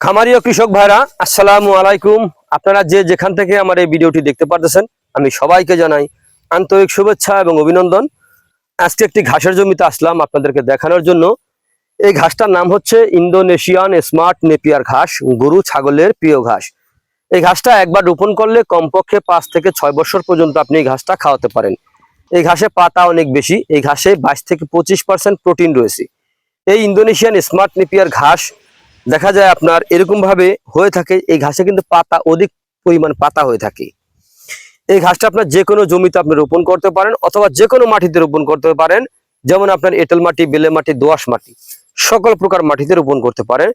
খামারি ও কৃষক ভাইরা, আসসালামু আলাইকুম। আপনারা যে যেখান থেকে আমার এই ভিডিওটি দেখতে পারতেছেন, আমি সবাইকে জানাই আন্তরিক শুভেচ্ছা এবং অভিনন্দন। আজকে একটি ঘাসের জমিতে আসলাম আপনাদেরকে দেখানোর জন্য। এই ঘাসটার নাম হচ্ছে ইন্দোনেশিয়ান স্মার্ট নেপিয়ার ঘাস, গরু ছাগলের প্রিয় ঘাস। এই ঘাসটা একবার রোপণ করলে কমপক্ষে পাঁচ থেকে ছয় বছর পর্যন্ত আপনি এই ঘাসটা খাওয়াতে পারেন। এই ঘাসে পাতা অনেক বেশি, এই ঘাসে বাইশ থেকে পঁচিশ পার্সেন্ট প্রোটিন রয়েছে। এই ইন্দোনেশিয়ান স্মার্ট নেপিয়ার ঘাস দেখা যায় আপনার এরকম ভাবে হয়ে থাকে, এই ঘাসে কিন্তু পাতা অধিক পরিমাণ পাতা হয়ে থাকে। এই ঘাসটা আপনার যে কোনো জমিতে আপনি রোপণ করতে পারেন অথবা যে কোনো মাটিতে রোপণ করতে পারেন, যেমন আপনার এঁটেল মাটি, বেলে মাটি দোআঁশ মাটি, সকল প্রকার মাটিতে রোপণ করতে পারেন।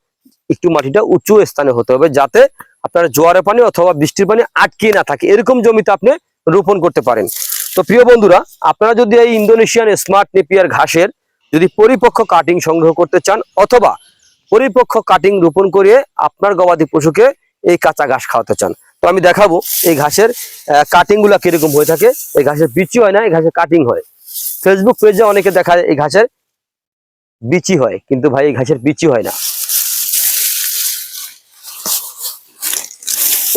একটু মাটিটা উঁচু স্থানে হতে হবে যাতে আপনার জোয়ারের পানি অথবা বৃষ্টির পানি আটকে না থাকে, এরকম জমিতে আপনি রোপণ করতে পারেন। তো প্রিয় বন্ধুরা, আপনারা যদি এই ইন্দোনেশিয়ান স্মার্ট নেপিয়ার ঘাসের যদি পরিপক্ক কাটিং সংগ্রহ করতে চান অথবা পরিপক্ক কাটিং রোপণ করিয়ে আপনার গবাদি পশুকে এই কাঁচা ঘাস খাওয়াতে চান। তো আমি দেখাবো এই ঘাসের কাটিংগুলা কীরকম হয়ে থাকে। এই ঘাসের বিচি হয় না, এই ঘাসের কাটিং হয়। ফেসবুক পেজে অনেকে দেখা এই ঘাসের বিচি হয়, কিন্তু ভাই এই ঘাসের বিচি হয় না।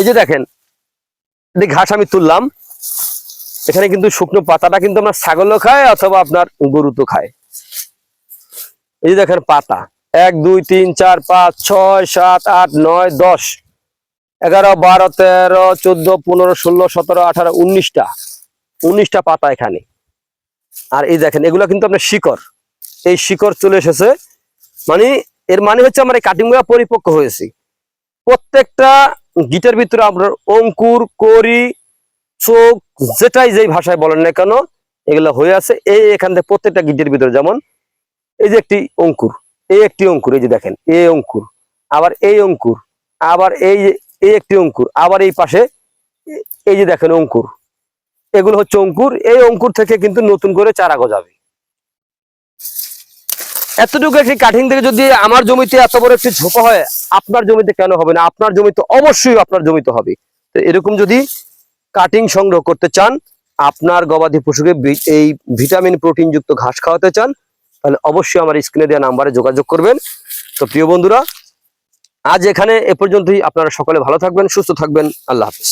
এই যে দেখেন, এই ঘাস আমি তুললাম। এখানে কিন্তু শুকনো পাতাটা কিন্তু আপনার ছাগলও খায় অথবা আপনার গরু তো খায়। এই যে দেখেন পাতা। এক, দুই, তিন, চার, পাঁচ, ছয়, সাত, আট, নয়, দশ। এগারো, বারো, তেরো, চোদ্দ, পনেরো, ষোলো, সতেরো, আঠারো, উনিশটা। উনিশটা পাতা এখানে। আর এই দেখেন, এগুলো কিন্তু আপনার শিকড়। এই শিকড় চলে এসেছে। মানে এর মানে হচ্ছে আমার এই কাটিংগুলো পরিপক্ক হয়েছে। প্রত্যেকটা গিটের ভিতরে আপনার অঙ্কুর করি চোখ, যেটাই যেই ভাষায় বলেন না কেন, এগুলো হয়ে আছে। এই এখান থেকে প্রত্যেকটা গিটের ভিতরে যেমন, এই যে একটি অঙ্কুর। এই একটি অঙ্কুর, এই যে দেখেন, এই অঙ্কুর, আবার এই অঙ্কুর, আবার এই এই একটি অঙ্কুর, আবার এই পাশে এই যে দেখেন অঙ্কুর, এগুলো হচ্ছে অঙ্কুর, এই অঙ্কুর থেকে কিন্তু নতুন করে চারা গজাবে। এতটুকু একটি কাঠিং থেকে যদি আমার জমিতে এত বড় একটি ঝোপা হয়, আপনার জমিতে কেন হবে না? আপনার জমিতে অবশ্যই আপনার জমিতে হবে। তো এরকম যদি কাটিং সংগ্রহ করতে চান, আপনার গবাদি পশুকে এই ভিটামিন প্রোটিন যুক্ত ঘাস খাওয়াতে চান তাহলে অবশ্যই আমার স্ক্রিনে দেওয়া নাম্বারে যোগাযোগ করবেন। তো প্রিয় বন্ধুরা, আজ এখানে এ পর্যন্তই। আপনারা সকলে ভালো থাকবেন, সুস্থ থাকবেন। আল্লাহ হাফিজ।